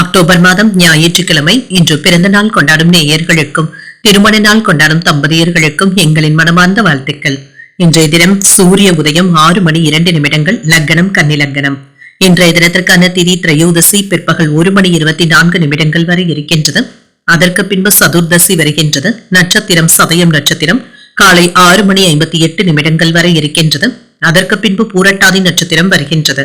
October மாதம் ஞாயிற்றுக்கிழமை இன்று பிறந்த நாள் கொண்டாடும் நேயர்களுக்கும் திருமண நாள் கொண்டாடும் தம்பதியர்களுக்கும் எங்களின் மனமார்ந்த வாழ்த்துக்கள். இன்றைய தினம் சூரிய உதயம் ஆறு மணி இரண்டு நிமிடங்கள் லக்னம் கன்னிலக்னம் இன்றைய தினத்திற்கான திதி திரையோதசி பிற்பகல் ஒரு மணி இருபத்தி நான்கு நிமிடங்கள் வரை இருக்கின்றது. அதற்கு பின்பு சதுர்தசி வருகின்றது. நட்சத்திரம் சதயம் நட்சத்திரம் காலை ஆறு மணி ஐம்பத்தி எட்டு நிமிடங்கள் வரை இருக்கின்றது. அதற்கு பின்பு பூரட்டாதி நட்சத்திரம் வருகின்றது.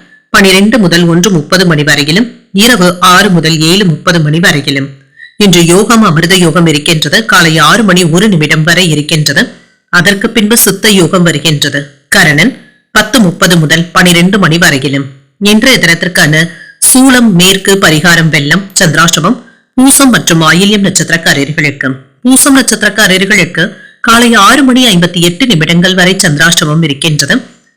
பனிரெண்டு முதல் ஒன்று முப்பது மணி வரையிலும் இரவு ஆறு முதல் ஏழு முப்பது மணி வரையிலும். இன்று யோகம் அமிர்த யோகம் இருக்கின்றது. காலை ஆறு மணி ஒரு நிமிடம் வரை இருக்கின்றது. அதற்கு பின்பு சித்த யோகம் வருகின்றது. கரணன் பத்து முப்பது முதல் பனிரெண்டு மணி வரையிலும். இன்றைய தினத்திற்கான சூளம் மேற்கு பரிகாரம் வெள்ளம் சந்திராஷ்டமம் பூசம் மற்றும் ஆயில்யம் நட்சத்திரக்காரர்களுக்கு. பூசம் நட்சத்திரக்காரர்களுக்கு காலை ஆறு மணி ஐம்பத்தி எட்டு நிமிடங்கள் வரை சந்திராஷ்டமம் இருக்கின்றது.